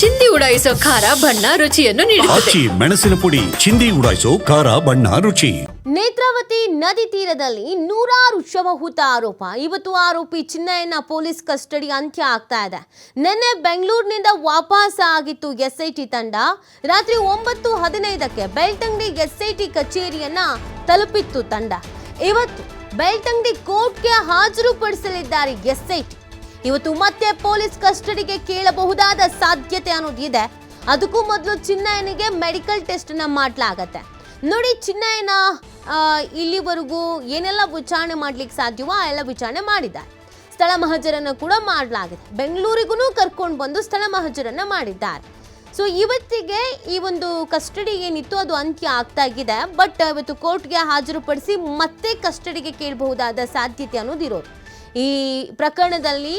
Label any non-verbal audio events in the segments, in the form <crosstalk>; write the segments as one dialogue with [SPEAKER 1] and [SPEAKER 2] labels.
[SPEAKER 1] ಚಿಂದಿ ಉಡಾಯಿಸೋ ಖಾರ ಬಣ್ಣ ರುಚಿಯನ್ನು ನೀಡುತ್ತದೆ.
[SPEAKER 2] ಆಚಿ ಮೆಣಸಿನ ಪುಡಿ ಚಿಂದಿ ಉಡಾಯಿಸೋ ಖಾರ ಬಣ್ಣ ರುಚಿ.
[SPEAKER 3] ನೇತ್ರಾವತಿ ನದಿ ತೀರದಲ್ಲಿ ನೂರಾರು ಶವಹೂತ ಆರೋಪ. ಇವತ್ತು ಆರೋಪಿ ಚಿನ್ನಯ್ಯನ ಪೊಲೀಸ್ ಕಸ್ಟಡಿ ಅಂತ್ಯ ಆಗ್ತಾ ಇದೆ. ನಿನ್ನೆ ಬೆಂಗಳೂರಿನಿಂದ ವಾಪಸ್ ಆಗಿತ್ತು ಎಸ್ಐಟಿ ತಂಡ. ರಾತ್ರಿ ಒಂಬತ್ತು ಹದಿನೈದಕ್ಕೆ ಬೆಳ್ತಂಗಡಿ ಎಸ್ಐಟಿ ಕಚೇರಿಯನ್ನ ತಲುಪಿತ್ತು ತಂಡ. ಇವತ್ತು ಬೆಳ್ತಂಗಡಿ ಕೋರ್ಟ್ಗೆ ಹಾಜರುಪಡಿಸಲಿದ್ದಾರೆ ಎಸ್ಐಟಿ. ಇವತ್ತು ಮತ್ತೆ ಪೊಲೀಸ್ ಕಸ್ಟಡಿಗೆ ಕೇಳಬಹುದಾದ ಸಾಧ್ಯತೆ ಅನ್ನೋದು ಇದೆ ಅದಕ್ಕೂ ಮೊದಲು ಚಿನ್ನಯ್ಯನಿಗೆ ಮೆಡಿಕಲ್ ಟೆಸ್ಟ್ನ ಮಾಡಲಾಗತ್ತೆ. ನೋಡಿ ಚಿನ್ನಯ್ಯನ ಇಲ್ಲಿವರೆಗೂ ಏನೆಲ್ಲ ವಿಚಾರಣೆ ಮಾಡ್ಲಿಕ್ಕೆ ಸಾಧ್ಯವೋ ಆ ಎಲ್ಲ ವಿಚಾರಣೆ ಮಾಡಿದ್ದಾರೆ. ಸ್ಥಳ ಮಹಜರನ್ನು ಕೂಡ ಮಾಡಲಾಗಿದೆ ಬೆಂಗಳೂರಿಗೂ ಕರ್ಕೊಂಡು ಬಂದು ಸ್ಥಳ ಮಹಜರನ್ನ ಮಾಡಿದ್ದಾರೆ. ಸೊ ಇವತ್ತಿಗೆ ಈ ಒಂದು ಕಸ್ಟಡಿ ಏನಿತ್ತು ಅದು ಅಂತ್ಯ ಆಗ್ತಾ ಇದೆ ಬಟ್ ಇವತ್ತು ಕೋರ್ಟ್ಗೆ ಹಾಜರುಪಡಿಸಿ ಮತ್ತೆ ಕಸ್ಟಡಿಗೆ ಕೇಳಬಹುದಾದ ಸಾಧ್ಯತೆ ಅನ್ನೋದು ಇರೋದು ಈ ಪ್ರಕರಣದಲ್ಲಿ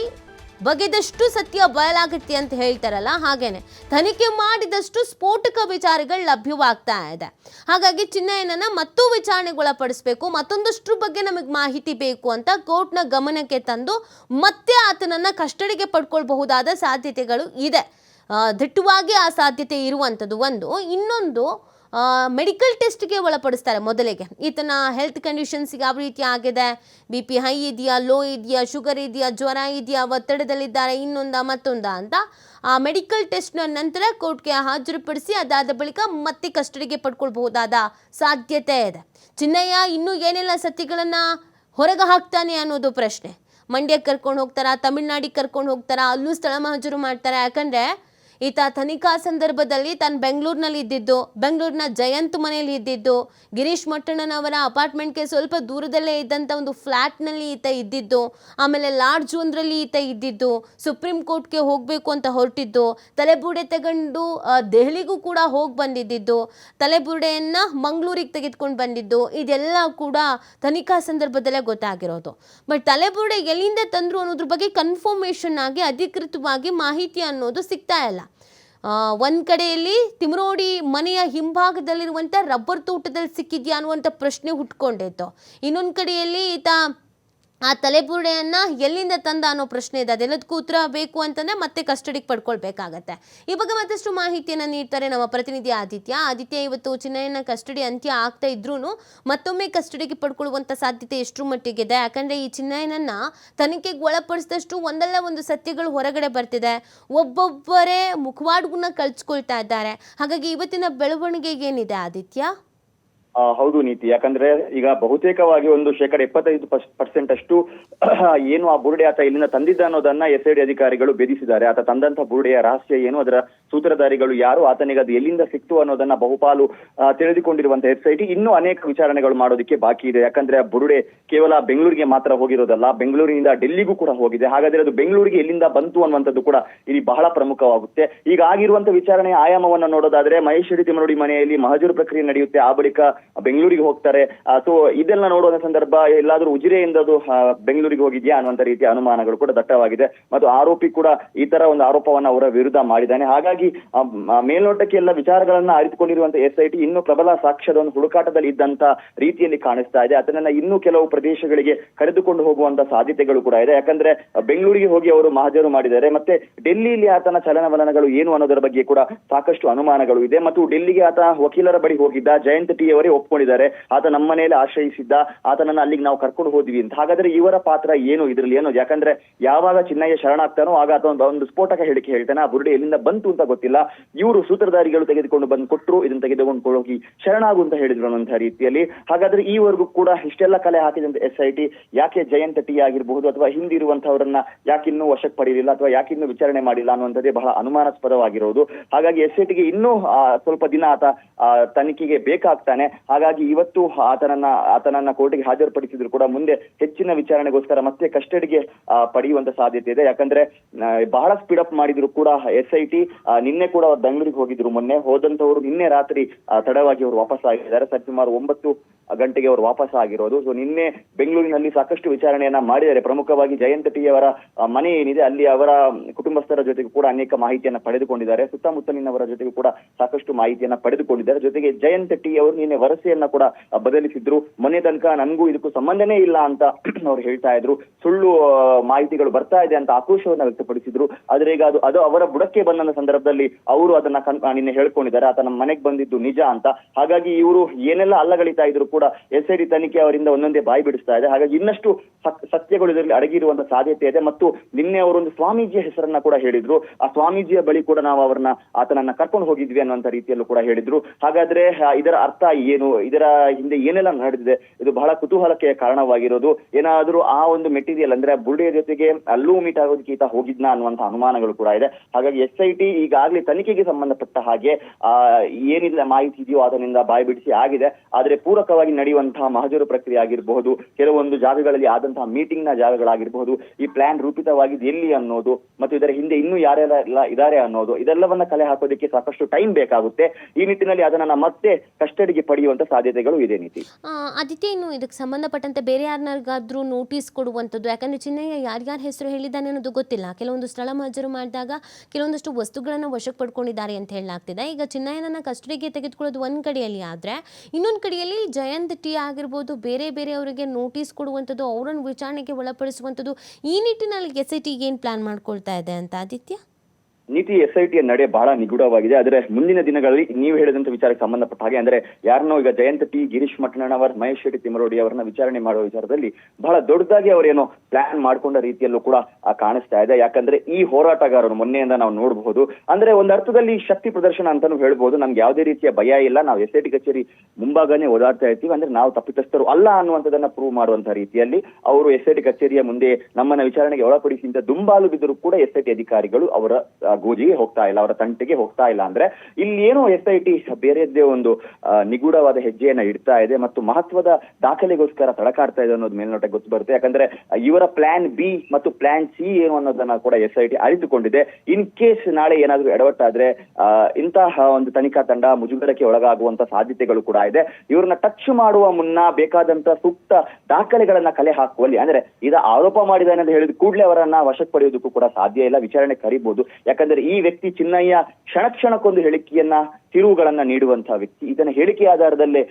[SPEAKER 3] ಬಗೆದಷ್ಟು ಸತ್ಯ ಬಯಲಾಗುತ್ತೆ ಅಂತ ಹೇಳ್ತಾರಲ್ಲ ಹಾಗೇನೆ. ತನಿಖೆ ಮಾಡಿದಷ್ಟು ಸ್ಫೋಟಕ ವಿಚಾರಗಳು ಲಭ್ಯವಾಗ್ತಾ ಇದೆ. ಹಾಗಾಗಿ ಚಿನ್ನಯ್ಯನನ್ನ ಮತ್ತೂ ವಿಚಾರಣೆಗೊಳಪಡಿಸಬೇಕು, ಮತ್ತೊಂದಷ್ಟು ಬಗ್ಗೆ ನಮಗೆ ಮಾಹಿತಿ ಬೇಕು ಅಂತ ಕೋರ್ಟ್ನ ಗಮನಕ್ಕೆ ತಂದು ಮತ್ತೆ ಆತನನ್ನ ಕಸ್ಟಡಿಗೆ ಪಡ್ಕೊಳ್ಬಹುದಾದ ಸಾಧ್ಯತೆಗಳು ಇದೆ. ದಿಟ್ಟವಾಗಿ ಆ ಸಾಧ್ಯತೆ ಇರುವಂಥದ್ದು ಒಂದು. ಇನ್ನೊಂದು ಮೆಡಿಕಲ್ ಟೆಸ್ಟ್ಗೆ ಒಳಪಡಿಸ್ತಾರೆ ಮೊದಲಿಗೆ. ಈತನ ಹೆಲ್ತ್ ಕಂಡೀಷನ್ಸ್ ಯಾವ ರೀತಿ ಆಗಿದೆ? ಬಿ ಪಿ ಹೈ ಇದೆಯಾ ಲೋ ಇದೆಯಾ ಶುಗರ್ ಇದೆಯಾ, ಜ್ವರ ಇದೆಯಾ, ಒತ್ತಡದಲ್ಲಿದ್ದಾರೆ, ಇನ್ನೊಂದ, ಮತ್ತೊಂದ ಅಂತ ಆ ಮೆಡಿಕಲ್ ಟೆಸ್ಟ್ನ ನಂತರ ಕೋರ್ಟ್ಗೆ ಹಾಜರುಪಡಿಸಿ ಅದಾದ ಬಳಿಕ ಮತ್ತೆ ಕಸ್ಟಡಿಗೆ ಪಡ್ಕೊಳ್ಬಹುದಾದ ಸಾಧ್ಯತೆ ಇದೆ. ಚಿನ್ನಯ್ಯ, ಇನ್ನೂ ಏನೆಲ್ಲ ಸತ್ಯಗಳನ್ನು ಹೊರಗೆ ಹಾಕ್ತಾನೆ ಅನ್ನೋದು ಪ್ರಶ್ನೆ. ಮಂಡ್ಯಕ್ಕೆ ಕರ್ಕೊಂಡು ಹೋಗ್ತಾರಾ, ತಮಿಳ್ನಾಡಿಗೆ ಕರ್ಕೊಂಡು ಹೋಗ್ತಾರಾ, ಅಲ್ಲೂ ಸ್ಥಳ ಮಹಜರು ಮಾಡ್ತಾರೆ? ಯಾಕಂದ್ರೆ ಈತ ತನಿಖಾ ಸಂದರ್ಭದಲ್ಲಿ ತಾನು ಬೆಂಗಳೂರಿನಲ್ಲಿ ಇದ್ದಿದ್ದು, ಬೆಂಗಳೂರಿನ ಜಯಂತ್ ಮನೆಯಲ್ಲಿ ಇದ್ದಿದ್ದು, ಗಿರೀಶ್ ಮಟ್ಟಣ್ಣನವರ ಅಪಾರ್ಟ್ಮೆಂಟ್ಗೆ ಸ್ವಲ್ಪ ದೂರದಲ್ಲೇ ಇದ್ದಂಥ ಒಂದು ಫ್ಲ್ಯಾಟ್ನಲ್ಲಿ ಈತ ಇದ್ದಿದ್ದು, ಆಮೇಲೆ ಲಾಡ್ಜ್ ಒಂದರಲ್ಲಿ ಈತ ಇದ್ದಿದ್ದು, ಸುಪ್ರೀಂ ಕೋರ್ಟ್ಗೆ ಹೋಗಬೇಕು ಅಂತ ಹೊರಟಿದ್ದು ತಲೆಬುರುಡೆ ತಗೊಂಡು ದೆಹಲಿಗೂ ಕೂಡ ಹೋಗಿ ಬಂದಿದ್ದಿದ್ದು ತಲೆಬುರುಡೆಯನ್ನು ಮಂಗಳೂರಿಗೆ ತೆಗೆದುಕೊಂಡು ಬಂದಿದ್ದು, ಇದೆಲ್ಲ ಕೂಡ ತನಿಖಾ ಸಂದರ್ಭದಲ್ಲೇ ಗೊತ್ತಾಗಿರೋದು. ಬಟ್ ತಲೆಬುರುಡೆ ಎಲ್ಲಿಂದ ತಂದರು ಅನ್ನೋದ್ರ ಬಗ್ಗೆ ಕನ್ಫರ್ಮೇಷನ್ ಆಗಿ, ಅಧಿಕೃತವಾಗಿ ಮಾಹಿತಿ ಅನ್ನೋದು ಸಿಗ್ತಾ ಇಲ್ಲ. ಒಂದ್ ಕಡೆಯಲ್ಲಿ ತಿಮರೋಡಿ ಮನೆಯ ಹಿಂಭಾಗದಲ್ಲಿರುವಂಥ ರಬ್ಬರ್ ತೋಟದಲ್ಲಿ ಸಿಕ್ಕಿದ್ಯಾ ಅನ್ನುವಂಥ ಪ್ರಶ್ನೆ ಹುಟ್ಕೊಂಡಿತ್ತು. ಇನ್ನೊಂದು ಕಡೆಯಲ್ಲಿ ಈತ ಆ ತಲೆಬುರುಡೆಯನ್ನ ಎಲ್ಲಿಂದ ತಂದ ಅನ್ನೋ ಪ್ರಶ್ನೆ ಇದೆ. ಅದೆಲ್ಲದಕ್ಕೂ ಉತ್ತರ ಬೇಕು ಅಂತಂದರೆ ಮತ್ತೆ ಕಸ್ಟಡಿಗೆ ಪಡ್ಕೊಳ್ಬೇಕಾಗತ್ತೆ. ಈ ಬಗ್ಗೆ ಮತ್ತಷ್ಟು ಮಾಹಿತಿಯನ್ನು ನೀಡ್ತಾರೆ ನಮ್ಮ ಪ್ರತಿನಿಧಿ ಆದಿತ್ಯ. ಆದಿತ್ಯ, ಇವತ್ತು ಚಿನ್ನಯ್ಯನ ಕಸ್ಟಡಿ ಅಂತ್ಯ ಆಗ್ತಾ ಇದ್ರೂ ಮತ್ತೊಮ್ಮೆ ಕಸ್ಟಡಿಗೆ ಪಡ್ಕೊಳ್ಳುವಂಥ ಸಾಧ್ಯತೆ ಎಷ್ಟರ ಮಟ್ಟಿಗಿದೆ? ಯಾಕಂದರೆ ಈ ಚಿನ್ನಯ್ಯನನ್ನ ತನಿಖೆಗೆ ಒಳಪಡಿಸಿದಷ್ಟು ಒಂದಲ್ಲ ಒಂದು ಸತ್ಯಗಳು ಹೊರಗಡೆ ಬರ್ತಿದೆ. ಒಬ್ಬೊಬ್ಬರೇ ಮುಖವಾಡ್ಗುನ್ನ ಕಳ್ಸ್ಕೊಳ್ತಾ ಇದ್ದಾರೆ. ಹಾಗಾಗಿ ಇವತ್ತಿನ ಬೆಳವಣಿಗೆ ಏನಿದೆ ಆದಿತ್ಯ?
[SPEAKER 4] ಹೌದು ನೀತಿ. ಯಾಕಂದ್ರೆ ಈಗ ಬಹುತೇಕವಾಗಿ ಒಂದು ಶೇಕಡ ಎಪ್ಪತ್ತೈದು ಪರ್ಸೆಂಟ್ ಅಷ್ಟು <clears throat> ಏನು ಆ ಬುರುಡೆ ಆತ ಇಲ್ಲಿಂದ ತಂದಿದ್ದ ಅನ್ನೋದನ್ನ ಎಸ್ ಐ ಡಿ ಅಧಿಕಾರಿಗಳು ಭೇದಿಸಿದ್ದಾರೆ. ಆತ ತಂದಂತ ಬುರುಡೆಯ ರಹಸ್ಯ ಏನು, ಅದರ ಸೂತ್ರಧಾರಿಗಳು ಯಾರು, ಆತನಿಗೆ ಅದು ಎಲ್ಲಿಂದ ಸಿಕ್ತು ಅನ್ನೋದನ್ನ ಬಹುಪಾಲು ತಿಳಿದುಕೊಂಡಿರುವಂತಹ ತಿಳಿದುಕೊಂಡಿರುವಂತ ಎಸ್ ಐ ಟಿ. ಇನ್ನೂ ಅನೇಕ ವಿಚಾರಣೆಗಳು ಮಾಡೋದಕ್ಕೆ ಬಾಕಿ ಇದೆ. ಯಾಕಂದ್ರೆ ಆ ಬುರುಡೆ ಕೇವಲ ಬೆಂಗಳೂರಿಗೆ ಮಾತ್ರ ಹೋಗಿರೋದಲ್ಲ, ಬೆಂಗಳೂರಿನಿಂದ ಡೆಲ್ಲಿಗೂ ಕೂಡ ಹೋಗಿದೆ. ಹಾಗಾದ್ರೆ ಅದು ಬೆಂಗಳೂರಿಗೆ ಎಲ್ಲಿಂದ ಬಂತು ಅನ್ನುವಂಥದ್ದು ಕೂಡ ಇಲ್ಲಿ ಬಹಳ ಪ್ರಮುಖವಾಗುತ್ತೆ. ಈಗ ಆಗಿರುವಂತ ವಿಚಾರಣೆಯ ಆಯಾಮವನ್ನ ನೋಡೋದಾದ್ರೆ ಮಹೇಶ್ವರಿ ತಿಮರುಡಿ ಮನೆಯಲ್ಲಿ ಮಹಜೂರು ಪ್ರಕ್ರಿಯೆ ನಡೆಯುತ್ತೆ. ಆ ಬಳಿಕ ಬೆಂಗಳೂರಿಗೆ ಹೋಗ್ತಾರೆ. ಸೊ ಇದೆಲ್ಲ ನೋಡುವಂತ ಸಂದರ್ಭ, ಎಲ್ಲಾದ್ರೂ ಉಜಿರೆಯಿಂದ ಅದು ಬೆಂಗಳೂರಿಗೆ ಹೋಗಿದ್ಯಾ ಅನ್ನುವಂತ ರೀತಿಯ ಅನುಮಾನಗಳು ಕೂಡ ದಟ್ಟವಾಗಿದೆ. ಮತ್ತು ಆರೋಪಿ ಕೂಡ ಈ ತರ ಒಂದು ಆರೋಪವನ್ನ ಅವರ ವಿರುದ್ಧ ಮಾಡಿದ್ದಾನೆ. ಹಾಗಾಗಿ ಮೇಲ್ನೋಟಕ್ಕೆ ಎಲ್ಲ ವಿಚಾರಗಳನ್ನ ಅರಿತುಕೊಂಡಿರುವಂತ ಎಸ್ಐಟಿ ಇನ್ನೂ ಪ್ರಬಲ ಸಾಕ್ಷ್ಯದ ಒಂದು ಹುಡುಕಾಟದಲ್ಲಿ ಇದ್ದಂತ ರೀತಿಯಲ್ಲಿ ಕಾಣಿಸ್ತಾ ಇದೆ. ಅದನ್ನ ಇನ್ನೂ ಕೆಲವು ಪ್ರದೇಶಗಳಿಗೆ ಕರೆದುಕೊಂಡು ಹೋಗುವಂತ ಸಾಧ್ಯತೆಗಳು ಕೂಡ ಇದೆ. ಯಾಕಂದ್ರೆ, ಬೆಂಗಳೂರಿಗೆ ಹೋಗಿ ಅವರು ಮಹಜರು ಮಾಡಿದ್ದಾರೆ. ಮತ್ತೆ ಡೆಲ್ಲಿಯಲ್ಲಿ ಆತನ ಚಲನವಲನಗಳು ಏನು ಅನ್ನೋದರ ಬಗ್ಗೆ ಕೂಡ ಸಾಕಷ್ಟು ಅನುಮಾನಗಳು ಇದೆ. ಮತ್ತು ಡೆಲ್ಲಿಗೆ ಆತ ವಕೀಲರ ಬಳಿ ಹೋಗಿದ್ದ ಜಯಂತ್ ಟಿ ಅವರೇ ಒಪ್ಕೊಂಡಿದ್ದಾರೆ. ಆತ ನಮ್ಮ ಮನೆಯಲ್ಲಿ ಆಶ್ರಯಿಸಿದ್ದ, ಆತನನ್ನ ಅಲ್ಲಿಗೆ ನಾವು ಕರ್ಕೊಂಡು ಹೋದ್ವಿ ಅಂತ. ಹಾಗಾದ್ರೆ ಇವರ ಪಾತ್ರ ಏನು, ಇದ್ರಲ್ಲಿ ಏನು? ಯಾಕಂದ್ರೆ ಯಾವಾಗ ಚಿನ್ನಯ್ಯ ಶರಣಾಗ್ತಾನೋ, ಆಗ ಆತ ಒಂದು- ಸ್ಫೋಟಕ ಹೇಳಿಕೆ ಹೇಳ್ತಾನೆ. ಆ ಬುರುಡೆ ಎಲ್ಲಿಂದ ಬಂತು ಅಂತ ಗೊತ್ತಿಲ್ಲ. ಇವರು ಸೂತ್ರಧಾರಿಗಳು ತೆಗೆದುಕೊಂಡು ಬಂದು ಕೊಟ್ಟರು ಇದನ್ನ ತೆಗೆದುಕೊಂಡು ಹೋಗಿ ಶರಣಾಗು ಅಂತ ಹೇಳಿದ್ರು ಅನ್ನುವಂತಹ ರೀತಿಯಲ್ಲಿ. ಹಾಗಾದ್ರೆ ಈವರೆಗೂ ಕೂಡ ಇಷ್ಟೆಲ್ಲ ಕಲೆ ಹಾಕಿದಂತ ಎಸ್ ಐ ಟಿ ಯಾಕೆ ಜಯಂತ ಟಿ ಆಗಿರಬಹುದು ಅಥವಾ ಹಿಂದಿರುವಂತಹವರನ್ನ ಯಾಕಿನ್ನೂ ವಶಕ್ಕೆ ಪಡೆಯಲಿಲ್ಲ ಅಥವಾ ಯಾಕಿನ್ನೂ ವಿಚಾರಣೆ ಮಾಡಿಲ್ಲ ಅನ್ನುವಂಥದ್ದೇ ಬಹಳ ಅನುಮಾನಾಸ್ಪದವಾಗಿರೋದು. ಹಾಗಾಗಿ ಎಸ್ ಐ ಟಿಗೆ ಇನ್ನೂ ಸ್ವಲ್ಪ ದಿನ ಆತ ತನಿಖೆಗೆ ಬೇಕಾಗ್ತಾನೆ. ಹಾಗಾಗಿ ಇವತ್ತು ಆತನನ್ನ ಆತನನ್ನ ಕೋರ್ಟಿಗೆ ಹಾಜರುಪಡಿಸಿದ್ರು ಕೂಡ ಮುಂದೆ ಹೆಚ್ಚಿನ ವಿಚಾರಣೆಗೋಸ್ಕರ ಮತ್ತೆ ಕಸ್ಟಡಿಗೆ ಪಡೆಯುವಂತ ಸಾಧ್ಯತೆ ಇದೆ. ಯಾಕಂದ್ರೆ ಬಹಳ ಸ್ಪೀಡ್ ಅಪ್ ಮಾಡಿದ್ರು ಕೂಡ ಎಸ್ ಐ ಟಿ ನಿನ್ನೆ ಕೂಡ ಅವ್ರು ಬೆಂಗಳೂರಿಗೆ ಹೋಗಿದ್ರು ಮೊನ್ನೆ. ಹೋದಂತವರು ನಿನ್ನೆ ರಾತ್ರಿ ತಡವಾಗಿ ಅವರು ವಾಪಸ್ ಆಗಿದ್ದಾರೆ. ಸರಿಸುಮಾರು ಒಂಬತ್ತು ಗಂಟೆಗೆ ಅವರು ವಾಪಸ್ ಆಗಿರೋದು. ಸೊ ನಿನ್ನೆ ಬೆಂಗಳೂರಿನಲ್ಲಿ ಸಾಕಷ್ಟು ವಿಚಾರಣೆಯನ್ನ ಮಾಡಿದ್ದಾರೆ. ಪ್ರಮುಖವಾಗಿ ಜಯಂತ ಟಿ ಅವರ ಮನೆ ಏನಿದೆ, ಅಲ್ಲಿ ಅವರ ಕುಟುಂಬಸ್ಥರ ಜೊತೆಗೂ ಕೂಡ ಅನೇಕ ಮಾಹಿತಿಯನ್ನ ಪಡೆದುಕೊಂಡಿದ್ದಾರೆ. ಸುತ್ತಮುತ್ತಲಿನವರ ಜೊತೆಗೂ ಕೂಡ ಸಾಕಷ್ಟು ಮಾಹಿತಿಯನ್ನ ಪಡೆದುಕೊಂಡಿದ್ದಾರೆ. ಜೊತೆಗೆ ಜಯಂತ ಟಿ ಅವರು ನಿನ್ನೆ ವರಸೆಯನ್ನ ಕೂಡ ಬದಲಿಸಿದ್ರು. ಮನೆ ತನಕ ನನಗೂ ಇದಕ್ಕೂ ಸಂಬಂಧನೇ ಇಲ್ಲ ಅಂತ <clears throat> ಅವ್ರು ಹೇಳ್ತಾ ಇದ್ರು. ಸುಳ್ಳು ಮಾಹಿತಿಗಳು ಬರ್ತಾ ಇದೆ ಅಂತ ಆಕ್ರೋಶವನ್ನ ವ್ಯಕ್ತಪಡಿಸಿದ್ರು. ಆದ್ರೆ ಈಗ ಅದು ಅದು ಅವರ ಬುಡಕ್ಕೆ ಬಂದ ಸಂದರ್ಭದಲ್ಲಿ ಅವರು ಅದನ್ನ ನಿನ್ನೆ ಹೇಳ್ಕೊಂಡಿದ್ದಾರೆ. ಆತ ನಮ್ಮ ಮನೆಗೆ ಬಂದಿದ್ದು ನಿಜ ಅಂತ. ಹಾಗಾಗಿ ಇವರು ಏನೆಲ್ಲ ಅಲ್ಲಗಳಿತಾ ಇದ್ರು ಕೂಡ ಎಸ್ ಡಿ ತನಿಖೆ ಅವರಿಂದ ಒಂದೊಂದೇ ಬಾಯಿ ಬಿಡಿಸ್ತಾ ಇದೆ. ಹಾಗಾಗಿ ಇನ್ನಷ್ಟು ಸತ್- ಸತ್ಯಗಳು ಇದರಲ್ಲಿ ಅಡಗಿರುವಂತ ಸಾಧ್ಯತೆ ಇದೆ. ಮತ್ತು ನಿನ್ನೆ ಅವರೊಂದು ಸ್ವಾಮೀಜಿಯ ಹೆಸರನ್ನ ಕೂಡ ಹೇಳಿದ್ರು. ಆ ಸ್ವಾಮೀಜಿಯ ಬಳಿ ಕೂಡ ನಾವು ಅವರನ್ನ ಆತನನ್ನ ಕರ್ಕೊಂಡು ಹೋಗಿದ್ವಿ ಅನ್ನುವಂತ ರೀತಿಯಲ್ಲೂ ಕೂಡ ಹೇಳಿದ್ರು. ಹಾಗಾದ್ರೆ ಇದರ ಅರ್ಥ ಏನು? ಇದರ ಹಿಂದೆ ಏನೆಲ್ಲ ನಡೆದಿದೆ, ಇದು ಬಹಳ ಕುತೂಹಲಕ್ಕೆ ಕಾರಣವಾಗಿರೋದು. ಏನಾದರೂ ಆ ಒಂದು ಮೆಟೀರಿಯಲ್ ಅಂದ್ರೆ ಬುರುಡೆಯ ಜೊತೆಗೆ ಅಲ್ಲೂ ಮೀಟ್ ಆಗೋದಕ್ಕೆ ಈತ ಹೋಗಿದ್ನ ಅನ್ನುವಂತಹ ಅನುಮಾನಗಳು ಕೂಡ ಇದೆ. ಹಾಗಾಗಿ ಎಸ್ ಐ ಟಿ ಈಗಾಗಲೇ ತನಿಖೆಗೆ ಸಂಬಂಧಪಟ್ಟ ಹಾಗೆ, ಆ, ಏನಿಲ್ಲ ಮಾಹಿತಿ ಇದೆಯೋ ಅದರಿಂದ ಬಾಯಿ ಬಿಡಿಸಿ ಆಗಿದೆ. ಆದ್ರೆ ಪೂರಕವಾಗಿ ನಡೆಯುವಂತಹ ಮಹಜರು ಪ್ರಕ್ರಿಯೆ ಆಗಿರಬಹುದು, ಕೆಲವೊಂದು ಜಾಗಗಳಲ್ಲಿ ಆದಂತಹ ಮೀಟಿಂಗ್ನ ಜಾಗಗಳಾಗಿರಬಹುದು, ಈ ಪ್ಲಾನ್ ರೂಪಿತವಾಗಿದೆ ಎಲ್ಲಿ ಅನ್ನೋದು, ಮತ್ತು ಇದರ ಹಿಂದೆ ಇನ್ನೂ ಯಾರೆಲ್ಲ ಇದಾರೆ ಅನ್ನೋದು, ಇದೆಲ್ಲವನ್ನ ಕಲೆ ಹಾಕೋದಕ್ಕೆ ಸಾಕಷ್ಟು ಟೈಮ್ ಬೇಕಾಗುತ್ತೆ. ಈ ನಿಟ್ಟಿನಲ್ಲಿ ಅದನ್ನ ಮತ್ತೆ ಕಸ್ಟಡಿಗೆ ಪಡೆಯುವಂತ ಸಾಧ್ಯತೆಗಳು ಇದೆ ನೀತಿ
[SPEAKER 3] ಆದಿತ್ಯ, ಇನ್ನು ಇದಕ್ಕೆ ಸಂಬಂಧಪಟ್ಟಂತೆ ಬೇರೆ ಯಾರನ್ನಾದ್ರೂ ನೋಟಿಸ್ ಕೊಡುವಂಥದ್ದು, ಯಾಕಂದ್ರೆ ಚಿನ್ನಯ್ಯ ಯಾರ್ಯಾರ ಹೆಸರು ಹೇಳಿದ್ದಾನೆ ಅನ್ನೋದು ಗೊತ್ತಿಲ್ಲ. ಕೆಲವೊಂದು ಸ್ಥಳ ಮಹಜರು ಮಾಡಿದಾಗ ಕೆಲವೊಂದಷ್ಟು ವಸ್ತುಗಳನ್ನು ವಶಕ್ಕೆ ಪಡ್ಕೊಂಡಿದ್ದಾರೆ ಅಂತ ಹೇಳಲಾಗ್ತಿದೆ. ಈಗ ಚಿನ್ನಯ್ಯನನ್ನ ಕಸ್ಟಡಿಗೆ ತೆಗೆದುಕೊಳ್ಳೋದು ಒಂದು ಕಡೆಯಲ್ಲಿ ಆದರೆ, ಇನ್ನೊಂದು ಕಡೆಯಲ್ಲಿ ಜಯಂತ್ ಟಿ ಆಗಿರ್ಬೋದು, ಬೇರೆ ಬೇರೆ ಅವರಿಗೆ ನೋಟಿಸ್ ಕೊಡುವಂಥದ್ದು, ಅವರನ್ನು ವಿಚಾರಣೆಗೆ ಒಳಪಡಿಸುವಂಥದ್ದು, ಈ ನಿಟ್ಟಿನಲ್ಲಿ ಎಸ್ ಐ ಟಿ ಏನು ಪ್ಲಾನ್ ಮಾಡ್ಕೊಳ್ತಾ ಇದೆ ಅಂತ ಆದಿತ್ಯ?
[SPEAKER 4] ನೀತಿ ಎಸ್ ಐ ಟಿಯ ನಡೆ ಬಹಳ ನಿಗೂಢವಾಗಿದೆ. ಆದರೆ ಮುಂದಿನ ದಿನಗಳಲ್ಲಿ ನೀವು ಹೇಳಿದಂತ ವಿಚಾರಕ್ಕೆ ಸಂಬಂಧಪಟ್ಟ ಹಾಗೆ ಅಂದ್ರೆ ಯಾರನ್ನೋ ಈಗ ಜಯಂತ ಟಿ ಗಿರೀಶ್ ಮಠಣ್ಣವರ್ ಮಹೇಶ್ ಶೆಟ್ಟಿ ತಿಮರೋಡಿ ಅವರನ್ನ ವಿಚಾರಣೆ ಮಾಡುವ ವಿಚಾರದಲ್ಲಿ ಬಹಳ ದೊಡ್ಡದಾಗಿ ಅವರೇನೋ ಪ್ಲಾನ್ ಮಾಡ್ಕೊಂಡ ರೀತಿಯಲ್ಲೂ ಕೂಡ ಕಾಣಿಸ್ತಾ ಇದೆ. ಯಾಕಂದ್ರೆ ಈ ಹೋರಾಟಗಾರರು ಮೊನ್ನೆಯಿಂದ ನಾವು ನೋಡಬಹುದು. ಅಂದ್ರೆ ಒಂದ್ ಅರ್ಥದಲ್ಲಿ ಶಕ್ತಿ ಪ್ರದರ್ಶನ ಅಂತಾನು ಹೇಳ್ಬಹುದು ನಮ್ಗೆ ಯಾವುದೇ ರೀತಿಯ ಭಯ ಇಲ್ಲ. ನಾವು ಎಸ್ ಐ ಟಿ ಕಚೇರಿ ಮುಂಭಾಗನೇ ಓದಾಡ್ತಾ ಇರ್ತೀವಿ. ಅಂದ್ರೆ ನಾವು ತಪ್ಪಿತಸ್ಥರು ಅಲ್ಲ ಅನ್ನುವಂಥದ್ದನ್ನ ಪ್ರೂವ್ ಮಾಡುವಂತ ರೀತಿಯಲ್ಲಿ ಅವರು ಎಸ್ ಐ ಟಿ ಕಚೇರಿಯ ಮುಂದೆ ನಮ್ಮನ್ನ ವಿಚಾರಣೆಗೆ ಒಳಪಡಿಸಿದ ದುಂಬಾಲು ಬಿದ್ದರೂ ಕೂಡ ಎಸ್ ಐ ಟಿ ಅಧಿಕಾರಿಗಳು ಅವರ ಗೋಜಿಗೆ ಹೋಗ್ತಾ ಇಲ್ಲ, ಅವರ ತಂಟೆಗೆ ಹೋಗ್ತಾ ಇಲ್ಲ ಅಂದ್ರೆ ಇಲ್ಲಿ ಏನೋ ಎಸ್ ಐ ಟಿ ಬೇರೆದ್ದೇ ಒಂದು ನಿಗೂಢವಾದ ಹೆಜ್ಜೆಯನ್ನ ಇಡ್ತಾ ಇದೆ ಮತ್ತು ಮಹತ್ವದ ದಾಖಲೆಗೋಸ್ಕರ ತಡಕಾಡ್ತಾ ಇದೆ ಅನ್ನೋದು ಮೇಲ್ನೋಟ ಗೊತ್ತು ಬರುತ್ತೆ ಯಾಕಂದ್ರೆ ಇವರ ಪ್ಲಾನ್ ಬಿ ಮತ್ತು ಪ್ಲಾನ್ ಸಿ ಏನು ಅನ್ನೋದನ್ನ ಕೂಡ ಎಸ್ ಐ ಟಿ ಅರಿತುಕೊಂಡಿದೆ. ಇನ್ ಕೇಸ್ ನಾಳೆ ಏನಾದ್ರೂ ಎಡವಟ್ಟಾದ್ರೆ ಇಂತಹ ಒಂದು ತನಿಖಾ ತಂಡ ಮುಜುಗರಕ್ಕೆ ಒಳಗಾಗುವಂತ ಸಾಧ್ಯತೆಗಳು ಕೂಡ ಇದೆ. ಇವ್ರನ್ನ ಟಚ್ ಮಾಡುವ ಮುನ್ನ ಬೇಕಾದಂತ ಸೂಕ್ತ ದಾಖಲೆಗಳನ್ನ ಕಲೆ ಹಾಕುವಲ್ಲಿ, ಅಂದ್ರೆ ಇದ ಆರೋಪ ಮಾಡಿದಾನೆ ಅಂತ ಹೇಳಿದ ಕೂಡಲೇ ಅವರನ್ನ ವಶಕ್ಕೆ ಪಡೆಯೋದಕ್ಕೂ ಕೂಡ ಸಾಧ್ಯ ಇಲ್ಲ. ವಿಚಾರಣೆ ಕರಿಬಹುದು ಯಾಕಂದ್ರೆ ಈ ವ್ಯಕ್ತಿ ಚಿನ್ನಯ್ಯ ಕ್ಷಣ ಕ್ಷಣಕ್ಕೊಂದು ಹೇಳಿಕೆಯನ್ನ ತಿರುವುಗಳನ್ನ ನೀಡುವಂತಹ ವ್ಯಕ್ತಿ. ಇದನ್ನ ಹೇಳಿಕೆ ಆಧಾರದಲ್ಲೇ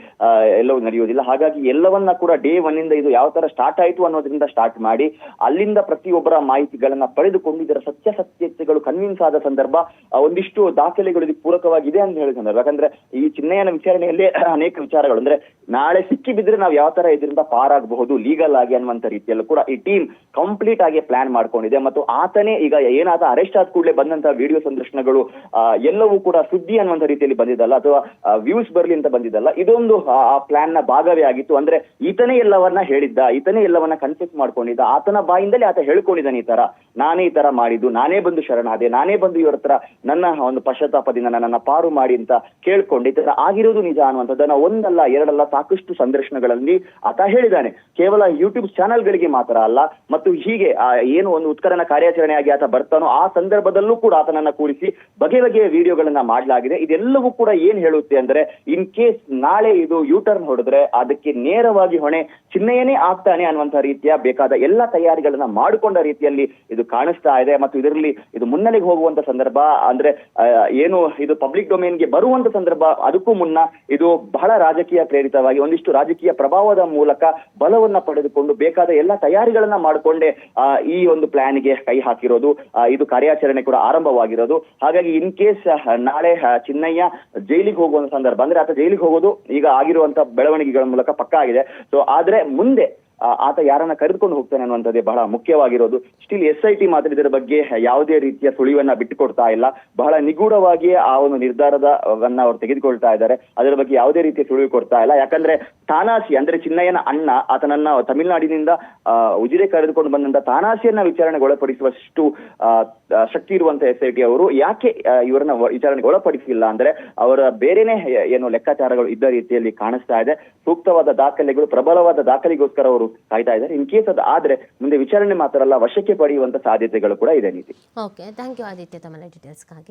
[SPEAKER 4] ಎಲ್ಲವೂ ನಡೆಯುವುದಿಲ್ಲ. ಹಾಗಾಗಿ ಎಲ್ಲವನ್ನ ಕೂಡ ಡೇ ಒನ್ ಇಂದ ಇದು ಯಾವ ತರ ಸ್ಟಾರ್ಟ್ ಆಯಿತು ಅನ್ನೋದ್ರಿಂದ ಸ್ಟಾರ್ಟ್ ಮಾಡಿ, ಅಲ್ಲಿಂದ ಪ್ರತಿಯೊಬ್ಬರ ಮಾಹಿತಿಗಳನ್ನ ಪಡೆದುಕೊಂಡು ಇದರ ಸತ್ಯಾಸತ್ಯತೆಗಳು ಕನ್ವಿನ್ಸ್ ಆದ ಸಂದರ್ಭ ಒಂದಿಷ್ಟು ದಾಖಲೆಗಳು ಇದಕ್ಕೆ ಪೂರಕವಾಗಿದೆ ಅಂತ ಹೇಳಿದ ಸಂದರ್ಭ. ಯಾಕಂದ್ರೆ ಈ ಚಿನ್ನಯ್ಯನ ವಿಚಾರಣೆಯಲ್ಲಿ ಅನೇಕ ವಿಚಾರಗಳು. ಅಂದ್ರೆ ನಾಳೆ ಸಿಕ್ಕಿ ಬಿದ್ರೆ ನಾವು ಯಾವ ತರ ಇದರಿಂದ ಪಾರಾಗಬಹುದು ಲೀಗಲ್ ಆಗಿ ಅನ್ನುವಂತ ರೀತಿಯಲ್ಲೂ ಕೂಡ ಈ ಟೀಮ್ ಕಂಪ್ಲೀಟ್ ಆಗಿ ಪ್ಲಾನ್ ಮಾಡ್ಕೊಂಡಿದೆ. ಮತ್ತು ಆತನೇ ಈಗ ಏನಾದ ಅರೆಸ್ಟ್ ಆದ ಕೂಡಲೇ ಬಂದಂತಹ ವಿಡಿಯೋ ಸಂದರ್ಶನಗಳು ಎಲ್ಲವೂ ಕೂಡ ಸುದ್ದಿ ಅನ್ನುವಂತ ರೀತಿಯಲ್ಲಿ ಬಂದಿದ್ದಲ್ಲ ಅಥವಾ ವ್ಯೂಸ್ ಬರ್ಲಿ ಅಂತ ಬಂದಿದ್ದಲ್ಲ, ಇದೊಂದು, ಆ- ಪ್ಲಾನ್ನ ಭಾಗವೇ ಆಗಿತ್ತು. ಅಂದ್ರೆ ಈತನೇ ಎಲ್ಲವನ್ನ ಹೇಳಿದ್ದ, ಈತನೇ ಎಲ್ಲವನ್ನ ಕನ್ಫ್ಯೂಸ್ ಮಾಡ್ಕೊಂಡಿದ್ದ, ಆತನ ಬಾಯಿಂದಲೇ ಆತ ಹೇಳ್ಕೊಂಡಿದ್ದಾನೆ ಈ ತರ. ನಾನೇ ಈ ತರ ಮಾಡಿದ್ದು, ನಾನೇ ಬಂದು ಶರಣಾದೆ, ನಾನೇ ಬಂದು ಇವ್ರ ಹತ್ರ ನನ್ನ ಒಂದು ಪಶ್ಚಾತ್ತಾಪದಿಂದ ನನ್ನನ್ನ ಪಾರು ಮಾಡಿ ಅಂತ ಕೇಳ್ಕೊಂಡು ಈ ಆಗಿರೋದು ನಿಜ ಅನ್ನುವಂಥದ್ದನ್ನ ಒಂದಲ್ಲ, ಎರಡಲ್ಲ ಸಾಕಷ್ಟು ಸಂದರ್ಶನಗಳಲ್ಲಿ ಆತ ಹೇಳಿದ್ದಾನೆ. ಕೇವಲ ಯೂಟ್ಯೂಬ್ ಚಾನೆಲ್ಗಳಿಗೆ ಮಾತ್ರ ಅಲ್ಲ, ಮತ್ತು ಹೀಗೆ ಏನು ಒಂದು ಉತ್ಕರಣ ಕಾರ್ಯಾಚರಣೆಯಾಗಿ ಆತ ಬರ್ತಾನೋ ಆ ಸಂದರ್ಭದಲ್ಲೂ ಕೂಡ ಆತನನ್ನ ಕೂರಿಸಿ ಬಗೆ ಬಗೆಯ ವಿಡಿಯೋಗಳನ್ನ ಮಾಡಲಾಗಿದೆ. ಇದೆಲ್ಲವೂ ಕೂಡ ಏನ್ ಹೇಳುತ್ತೆ ಅಂದ್ರೆ ಇನ್ ಕೇಸ್ ನಾಳೆ ಇದು ಯೂಟರ್ನ್ ಹೊಡೆದ್ರೆ ಅದಕ್ಕೆ ನೇರವಾಗಿ ಹೊಣೆ ಚಿನ್ನಯ್ಯನೇ ಆಗ್ತಾನೆ ಅನ್ನುವಂತ ರೀತಿಯ ಬೇಕಾದ ಎಲ್ಲ ತಯಾರಿಗಳನ್ನ ಮಾಡಿಕೊಂಡ ರೀತಿಯಲ್ಲಿ ಇದು ಕಾಣಿಸ್ತಾ ಇದೆ. ಮತ್ತು ಇದರಲ್ಲಿ ಇದು ಮುನ್ನೆಲೆಗೆ ಹೋಗುವಂತ ಸಂದರ್ಭ, ಅಂದ್ರೆ ಏನು ಇದು ಪಬ್ಲಿಕ್ ಡೊಮೇನ್ಗೆ ಬರುವಂತ ಸಂದರ್ಭ, ಅದಕ್ಕೂ ಮುನ್ನ ಇದು ಬಹಳ ರಾಜಕೀಯ ಪ್ರೇರಿತವಾಗಿ ಒಂದಿಷ್ಟು ರಾಜಕೀಯ ಪ್ರಭಾವದ ಮೂಲಕ ಬಲವನ್ನ ಪಡೆದುಕೊಂಡು ಬೇಕಾದ ಎಲ್ಲ ತಯಾರಿಗಳನ್ನ ಮಾಡಿಕೊಂಡೇ ಈ ಒಂದು ಪ್ಲಾನ್ಗೆ ಕೈ ಹಾಕಿರೋದು ಇದು ಕಾರ್ಯಾಚರಣೆ ಕೂಡ ಆರಂಭವಾಗಿರೋದು. ಹಾಗಾಗಿ ಇನ್ ಕೇಸ್ ನಾಳೆ ಚಿನ್ನಯ್ಯ ಜೈಲಿಗೆ ಹೋಗುವಂತ ಸಂದರ್ಭ. ಅಂದ್ರೆ ಆತ ಜೈಲಿಗೆ ಹೋಗೋದು ಈಗ ಆಗಿರುವಂತ ಬೆಳವಣಿಗೆಗಳ ಮೂಲಕ ಪಕ್ಕ ಆಗಿದೆ. ಸೊ ಆದ್ರೆ ಮುಂದೆ ಆತ ಯಾರನ್ನ ಕರೆದುಕೊಂಡು ಹೋಗ್ತಾನೆ ಅನ್ನುವಂಥದ್ದೇ ಬಹಳ ಮುಖ್ಯವಾಗಿರೋದು. ಸ್ಟಿಲ್ ಎಸ್ ಐ ಮಾತ್ರ ಇದರ ಬಗ್ಗೆ ಯಾವುದೇ ರೀತಿಯ ಸುಳಿವನ್ನ ಬಿಟ್ಟುಕೊಡ್ತಾ ಇಲ್ಲ. ಬಹಳ ನಿಗೂಢವಾಗಿ ಆ ಒಂದು ನಿರ್ಧಾರದವನ್ನ ಅವರು ತೆಗೆದುಕೊಳ್ತಾ ಇದ್ದಾರೆ. ಅದರ ಬಗ್ಗೆ ಯಾವುದೇ ರೀತಿಯ ಸುಳಿವು ಕೊಡ್ತಾ ಇಲ್ಲ. ಯಾಕಂದ್ರೆ ತಾನಾಸಿ ಅಂದ್ರೆ ಚಿನ್ನಯ್ಯನ ಅಣ್ಣ, ಆತನನ್ನ ತಮಿಳುನಾಡಿನಿಂದ ಉಜಿರೆ ಕರೆದುಕೊಂಡು ಬಂದಂತ ತಾನಾಸಿಯನ್ನ ವಿಚಾರಣೆಗೆ ಒಳಪಡಿಸುವಷ್ಟು ಶಕ್ತಿ ಇರುವಂತ ಎಸ್ ಐ ಟಿ ಅವರು ಯಾಕೆ ಇವರನ್ನ ವಿಚಾರಣೆಗೆ ಒಳಪಡಿಸಿಲ್ಲ ಅಂದ್ರೆ ಅವರ ಬೇರೆನೆ, ಏನು ಲೆಕ್ಕಾಚಾರಗಳು ಇದ್ದ ರೀತಿಯಲ್ಲಿ ಕಾಣಿಸ್ತಾ ಇದೆ. ಸೂಕ್ತವಾದ ದಾಖಲೆಗಳು, ಪ್ರಬಲವಾದ ದಾಖಲೆಗೋಸ್ಕರ ಅವರು ಕಾಯ್ತಾ ಇದ್ದಾರೆ. ಇನ್ ಕೇಸ್ ಅದು ಆದ್ರೆ, ಮುಂದೆ ವಿಚಾರಣೆ ಮಾತ್ರ ಅಲ್ಲ, ವಶಕ್ಕೆ ಪಡೆಯುವಂತ ಸಾಧ್ಯತೆಗಳು ಕೂಡ ಇದೆ ನೀತಿ
[SPEAKER 3] ಓಕೆ ಥ್ಯಾಂಕ್ ಯು ಆದಿತ್ಯ ತಮ್ಮ ಡೀಟೇಲ್ಸ್ಗಾಗಿ